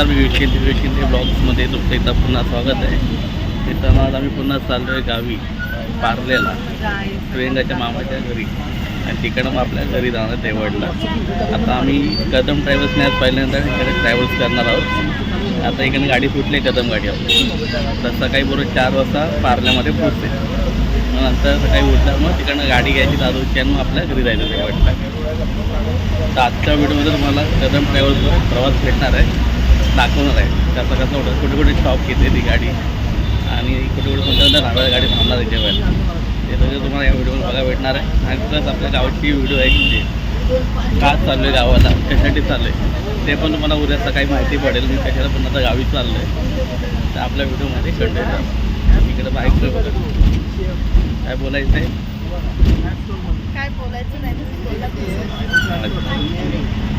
नमस्कार मी विशिंद विशिंदे ब्लॉग्समध्ये तुमचं एकदा पुन्हा स्वागत आहे. तिथं आज आम्ही पुन्हा चाललो आहे गावी पार्लेला प्रियंकाच्या मामाच्या घरी. आणि तिकडं मग आपल्या घरी जाणार देवडला आता आम्ही कदम ट्रॅव्हल्सने आज पहिल्यांदा इकडे ट्रॅव्हल्स करणार आहोत. आता इकडे गाडी सुटली आहे कदम गाडीवर तर सकाळी बरोबर चार वाजता पार्ल्यामध्ये पोहोचते मग नंतर सकाळी उठला मग तिकडनं गाडी घ्यायची दादूची आणि मग आपल्या घरी जायचं देवडला तर आजच्या व्हिडिओमध्ये तुम्हाला कदम ट्रॅव्हल्सवर प्रवास भेटणार आहे. दाखवणार आहे. कसं कसं होतं कुठे कुठे स्टॉप घेते ती गाडी आणि कुठे कुठे कोणत्या राहणार गाडी थांबणार आहे जेवायला. ते सगळं तुम्हाला या व्हिडिओवर बघायला भेटणार आहे. आणि प्लस आपल्या गावाची व्हिडिओ आहे की का चाललो आहे गावाला कशासाठी चाललो आहे ते पण तुम्हाला उद्या सकाळी माहिती पडेल मी कशाला पण आता गावी चाललो आहे तर आपल्या व्हिडिओमध्ये कंटिन्यू इकडे बाईक बघा काय बोलायचं आहे काय बोलायचं नाही.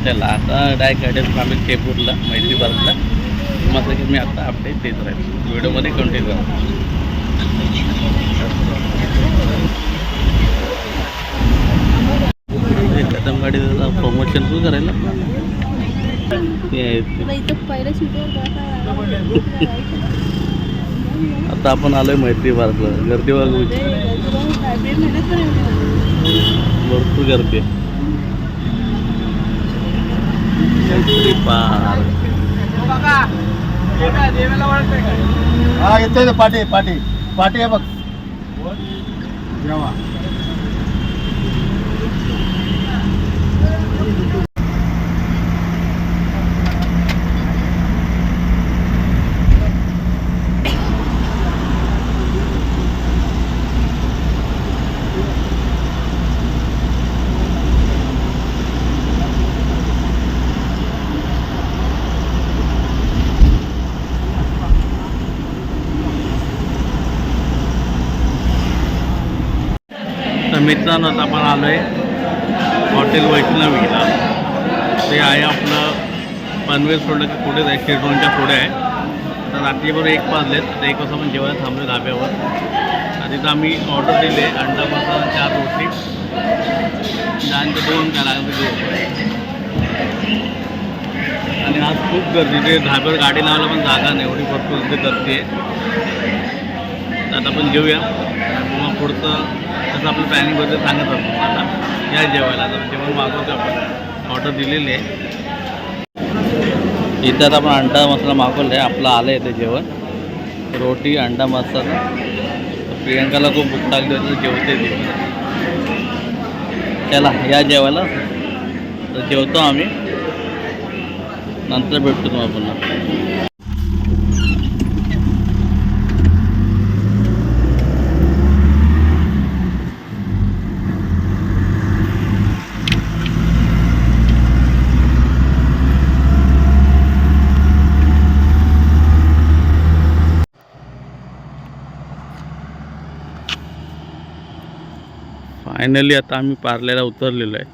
चला आता डायरेक्ट गाड्यात आम्ही शेपूरला मैत्री पार्कला मग की मी आता अपडेट देत राहील. व्हिडिओमध्ये कंटिन्यू कदम गाडीचं प्रमोशन पण करायला आता आपण आलोय मैत्री पार्कला गर्दी बघू भरपूर गर्दी आहे. मैत्री पार्क हा येतोय ना पाठी पाठी. पाठी आहे बघ. जेव्हा. मित्रांनो आता आपण आलो आहे हॉटेल वैष्णवीला. ते आहे आपलं पनवेल सोडलं की पुढेच आहे शिरडोनच्या पुढे आहे. तर रात्रीभर एक वाजलेत तर एक वाजता आपण जेवायला थांबलो धाब्यावर. आणि तिथं आम्ही ऑर्डर दिले अंडा मसाला चार रोटी. त्यानंतर दोन करायला आणि आज खूप गर्दी ते धाब्यावर गाडी लावायला पण जागा नाही एवढी भरपूर गर्दी आहे. आता आपण जेऊया. मग पुढचं तसं आपलं प्लॅनिंग वगैरे सांगत असतो आता या जेवायला आता जेवण मागवतो आपण. ऑर्डर दिलेली आहे. इथं आता आपण अंडा मसाला मागवलं आहे आपलं आलं आहे ते जेवण. रोटी अंडा मसाला. तर प्रियंकाला खूप भूक लागली होती जेवते जेवण चला या जेवायला. तर जेवतो आम्ही. नंतर भेटतो तुम्हाला पुन्हा. फायनली आता आम्ही पार्ल्याला उतरलेलो आहे.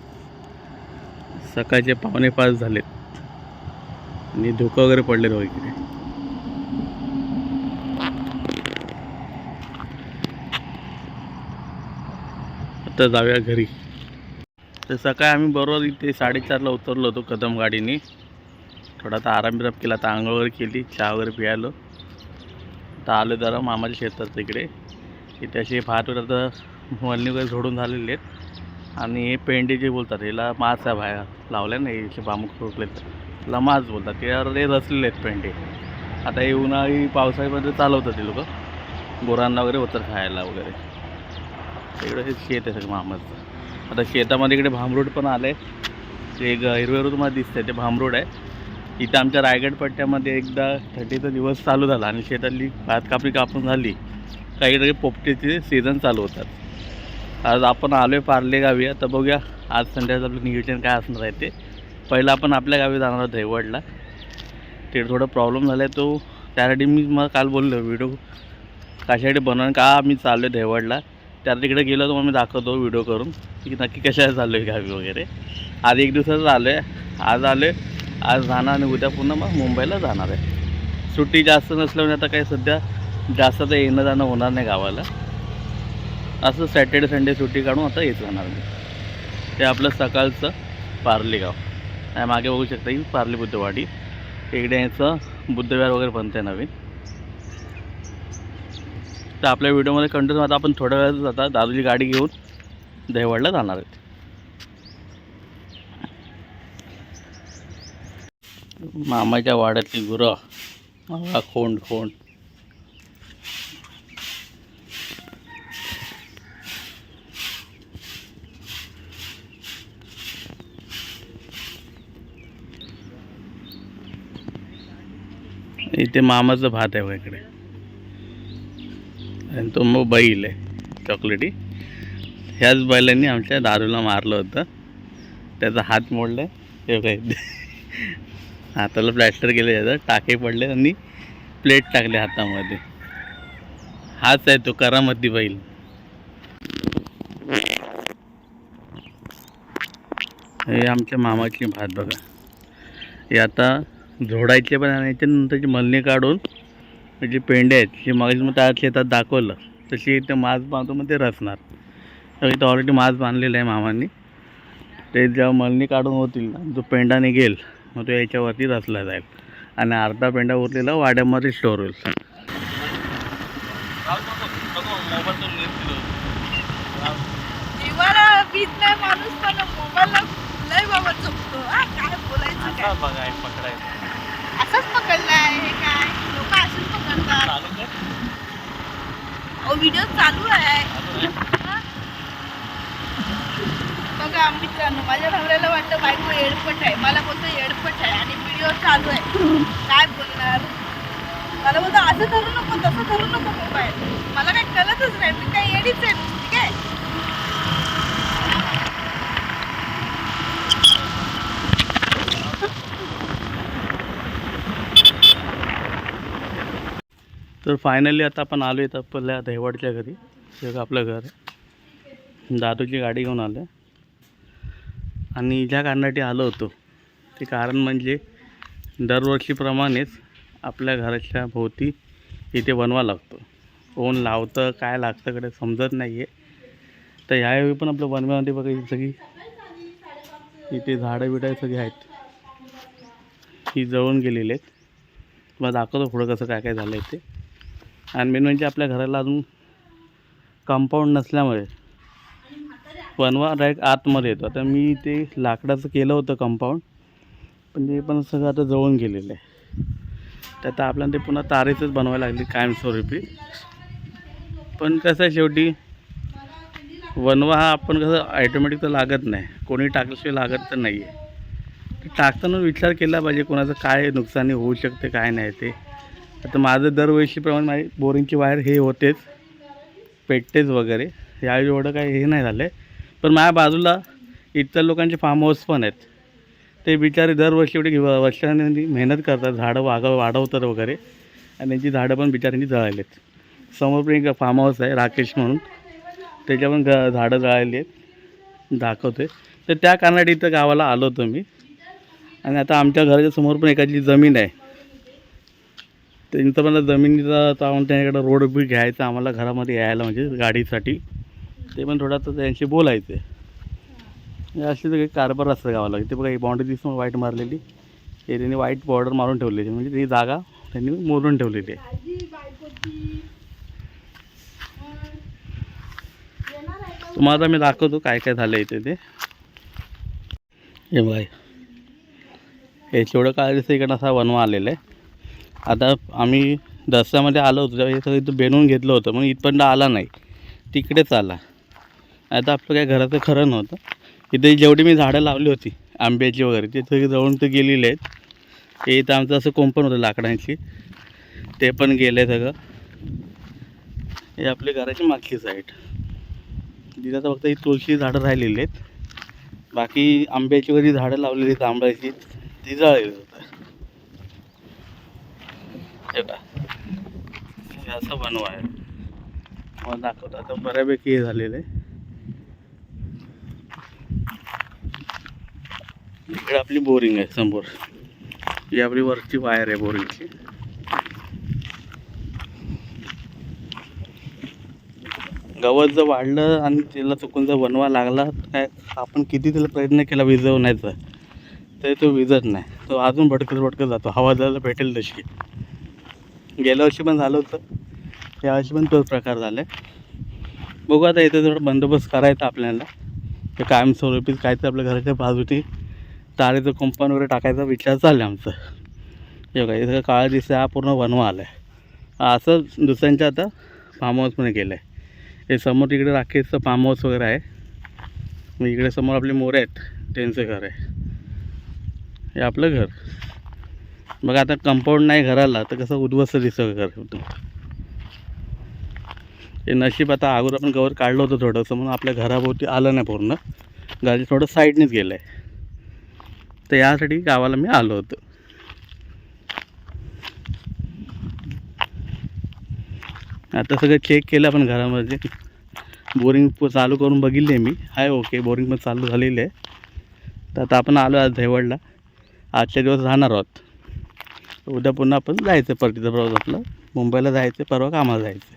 सकाळचे पावणे पाच झालेत. आणि धुकं वगैरे पडलेलं वगैरे इकडे. आता जाऊया घरी. तर सकाळी आम्ही बरोबर इथे साडेचारला उतरलो होतो कदम गाडीने. थोडा आता आराम बिराम केला आता आंघोळ वगैरे केली चहा वगैरे पियालो. आता आलो जरा मामाच्या शेतात तिकडे इथे असे फार आता मळणी वगैरे झोडून झालेले आहेत. आणि हे पेंडे जे बोलतात याला मास आहे बाहेर लावल्या ना इथे बांबू ठोकलेत त्याला मास बोलतात. त्यावर ते रचलेले आहेत पेंडे. आता हे उन्हाळी पावसाळ्यामध्ये चालवतात ते लोक. गुरांना वगैरे होतं खायला वगैरे. इकडं हे शेत आहे सगळं मामाचं. आता शेतामध्ये इकडे भांबरोड पण आलं आहे ते एक हिरव्यावर तुम्हाला दिसतंय ते भांबरोड आहे. इथं आमच्या रायगड पट्ट्यामध्ये एकदा थर्टीचा दिवस चालू झाला आणि शेतातली भात कापणी कापून झाली. काही काही पोपटीचे सीझन चालू होतात. आज आपण आलो आहे पार्ले गावी. आता बघूया आज संध्याकाळचं आपलं नियोजन काय असणार आहे ते. पहिलं आपण आपल्या गावी जाणार आहोत दहिवडला ते थोडं प्रॉब्लेम झाला आहे तो. त्यासाठी मी मग काल बोललो व्हिडिओ कशासाठी बनवून का आम्ही चाललो आहे दहिवडला त्या तिकडे गेलो तर मग मी दाखवतो व्हिडिओ करून की नक्की कशाला चाललो आहे गावी वगैरे. आज एक दिवसाचं आलो आहे आज आलो आहे आज जाणार आणि उद्या पुन्हा मग मुंबईला जाणार आहे. सुट्टी जास्त नसल्यामुळे आता काही सध्या जास्त तर येणं जाणं होणार नाही गावाला. असं सॅटर्डे संडे सुट्टी काढून आता येत जाणार मी. ते आपलं सकाळचं पार्ले गाव आणि मागे बघू शकता की पार्ले बुद्धवाडी. इकडे याचं बुद्धविहार वगैरे बनतं आहे नवीन. तर आपल्या व्हिडिओमध्ये कंटिन्यू आता आपण थोड्या वेळातच आता दादूची गाडी घेऊन दहिवडला जाणार आहेत. मामाच्या वाड्यातली गुरं. मामा खोंड खोंड. इथे मामाचं भात आहे बघा इकडे. आणि तो मग बैल आहे चॉकलेटी. ह्याच बैलांनी आमच्या दारूला मारलं होतं. त्याचा हात मोडला. हे काय हाताला प्लॅस्टर केलं त्याचं टाके पडले आणि प्लेट टाकले हातामध्ये. हाच आहे तो करामती बैल. हे आमच्या मामाची भात बघा. हे आता झोडायचे पण आणि याच्यानंतरची मलणी काढून म्हणजे पेंड्या आहेत जे मग मग त्या शेतात दाखवलं तशी इथे मास बांधतो मग ते रचणार. तर इथं ऑलरेडी मास बांधलेलं आहे मामांनी. ते जेव्हा मलणी काढून होतील ना जो पेंडा निघेल मग तो याच्यावरती रचला जाईल. आणि अर्धा पेंडा उरलेला वाड्यामध्ये स्टोर होईल. माणूस पण मोबाईलला लय बाबा चुकतो हा काय बोलायचं काय? बघाय पकडायचं. असंच पकडलं हे काय? लोक असंच पकडतात. अहो व्हिडिओ चालू आहे. हा? बघा मित्रांनो माझ्या नवऱ्याला वाटतं बायको एडपट आहे. मला बोलतो एडपट आहे आणि व्हिडिओ चालू आहे. काय बोलणार? मला बोलतो असं धरू नको तसं धरू नको मोबाईल. मला काही कळतच नाही. मी काही एडीच आहे ठीक आहे तर फायनली आता आपण आलो आहे आपल्या दहिवाडच्या घरी. जे आपलं घर आहे. दादूची गाडी घेऊन आलो आणि ज्या कारणासाठी आलो होतो ते कारण म्हणजे दरवर्षीप्रमाणेच आपल्या घराच्या भोवती इथे बनवा लागतो. कोण लावतं काय लागतं कडे समजत नाही आहे तर ह्यावेळी पण आपल्या बनव्यामध्ये बघा ही सगळी इथे झाडं बिडं सगळी आहेत. ही जळून गेलेली आहेत. मला दाखवतो पुढं कसं काय काय झालं आहे ते. आणि मेन म्हणजे आपल्या घराला अजून कंपाऊंड नसल्यामुळे. वनवा डायरेक्ट आतमध्ये येतो. आता मी ते लाकडाचं केलं होतं कंपाऊंड पण ते पण सगळं आता जळून गेलेलं आहे. तर आता आपल्याला ते पुन्हा तारेचंच बनवायला लागली कायमस्वरूपी. पण कसं आहे शेवटी वनवा हा आपण कसं ॲटोमॅटिक तर लागत नाही. कोणी टाकल्याशिवाय लागत तर नाही आहे टाकताना विचार केला पाहिजे कोणाचं काय नुकसानी होऊ शकते काय नाही ते. आता माझं दरवर्षीप्रमाणे माझी बोरिंगची वायर हे होतेच पेटतेच वगैरे. यावेळी एवढं काही हे नाही झालं आहे पण माझ्या बाजूला इतर लोकांचे फार्म हाऊस पण आहेत. ते बिचारे दरवर्षी एवढी वर्षाने मेहनत करतात झाडं वाग वाढवतात वगैरे. आणि त्यांची झाडं पण बिचाऱ्यांची आहेत समोर पण एक फार्म हाऊस आहे राकेश म्हणून. त्याच्या पण ग झाडं जळालेली आहेत. दाखवते तर त्या कारणासाठी इथं गावाला आलो होतो मी. आणि आता आमच्या घराच्या समोर पण एकाची जमीन आहे. त्यांचं मला जमिनीचा आम्हाला त्यांच्याकडं रोड बी घ्यायचा आम्हाला घरामध्ये यायला म्हणजे गाडीसाठी. ते पण थोडं आता त्यांशी बोलायचं असे सगळे कारभार असतं गावाला. इथे बघा ही बाउंड्री दिसून वाईट मारलेली. हे त्यांनी वाईट बॉर्डर मारून ठेवलेली म्हणजे ती जागा त्यांनी मोडून ठेवलेली आहे. तुम्हाला मी दाखवतो काय काय झालं इथे ते. हे बघा. हे तेवढं काय दिसतं इकडं असा वनवा आलेला आहे. आता आम्ही दसऱ्यामध्ये आलो होतो तेव्हा इथं बेनून घेतलं होतं मग इथपर्यंत आला नाही. तिकडेच आला. आता आपलं काय घराचं खरं नव्हतं. इथे जेवढी मी झाडं लावली होती आंब्याची वगैरे ते सगळी जवळून तर गेलेली आहेत. हे इथं आमचं असं कोंपण होतं लाकडांची. ते पण गेलं आहे सगळं. हे आपली घराची मागची साईड तिथं तर फक्त ही तुळशी झाडं राहिलेली आहेत. बाकी आंब्याची वगैरे झाडं लावलेली आहेत आंब्याची. ती जळलेली होतं. हे बघा. हे असं बनवा आहे मला दाखवतो. आता बऱ्यापैकी हे झालेलं. आहे इकडे आपली बोरिंग आहे समोर. ही आपली वरची वायर आहे बोरिंगची. गवत जर वाढलं आणि त्याला चुकून जर बनवा लागला काय आपण किती त्याला प्रयत्न केला विजवण्याचा तर तो विजत नाही. तो अजून भटकत भटकत जातो. हवा जायला भेटेल तशी. गेल्या वर्षी पण झालं होतं. यावर्षी पण तोच प्रकार झाला आहे बघू आता इथे थोडं बंदोबस्त करायचा आपल्याला. ते कायमस्वरूपी काय तर आपल्या घराच्या बाजूची तारेचं कुंपण वगैरे टाकायचा विचार चालला आमचा. हे बघा इथं काळा दिसतं हा पूर्ण वनवा आला आहे असं दुसऱ्यांच्या आता फार्म हाऊसमध्ये केलं आहे हे समोर तिकडे राखेचं फार्म हाऊस वगैरे आहे. मग इकडे समोर आपले मोरे आहेत त्यांचं घर आहे. हे आपलं घर. बघा आता कंपाऊंड नाही घराला तर कसं उद्ध्वस्त दिसतं घर? ते नशीब आता अगोदर आपण कवर काढलं होतं थोडंसं म्हणून आपल्या घराभोवती आलं नाही पूर्ण. घराच्या थोडं साईडनेच गेलं आहे तर यासाठी गावाला मी आलो होतो. आता सगळं चेक केलं आपण घरामध्ये. बोरिंग चालू करून बघितली आहे मी. आहे ओके बोरिंग पण चालू झालेलं आहे. तर आता आपण आलो आज धैवडला आजच्या दिवस राहणार आहोत. उद्या पुन्हा आपण जायचं परतीचा प्रवास आपलं. मुंबईला जायचं परवा कामाला जायचं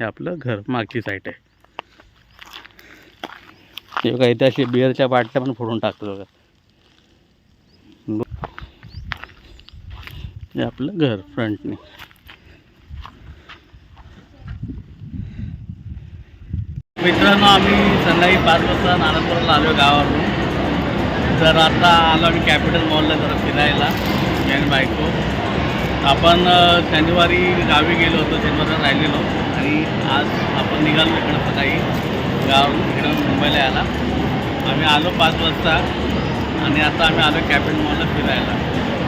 हे आपलं घर मागची साईट आहे. ते बघा इथे अशी बिअरच्या बाटल्या पण फोडून टाकतो बघा. हे आपलं घर फ्रंटने मित्रांनो आम्ही संध्याकाळी पाच वाजता नारायणपुराला आलो गावावरून. तर आता आलो आम्ही कॅपिटल मॉलला जरा फिरायला मी बायको. आपण शनिवारी गावी गेलो होतो शनिवारला राहिलेलो. आणि आज आपण निघालो इकडं सकाळी. गाव इकडं मुंबईला यायला. आम्ही आलो पाच वाजता. आणि आता आम्ही आलो कॅपिटल मॉलला फिरायला.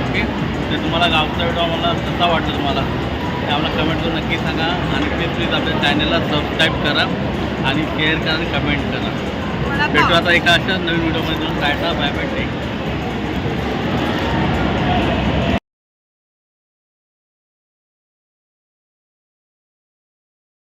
ओके? तर तुम्हाला गावचा व्हिडिओ आम्हाला कसा वाटतो तुम्हाला? ते आम्हाला कमेंट करून नक्की सांगा. आणि प्लीज प्लीज आपल्या चॅनलला सबस्क्राईब करा. आणि शेअर करा आणि कमेंट करा. भेटू आता एका अशा नवीन व्हिडिओमध्ये टाटा बाय बाय टेक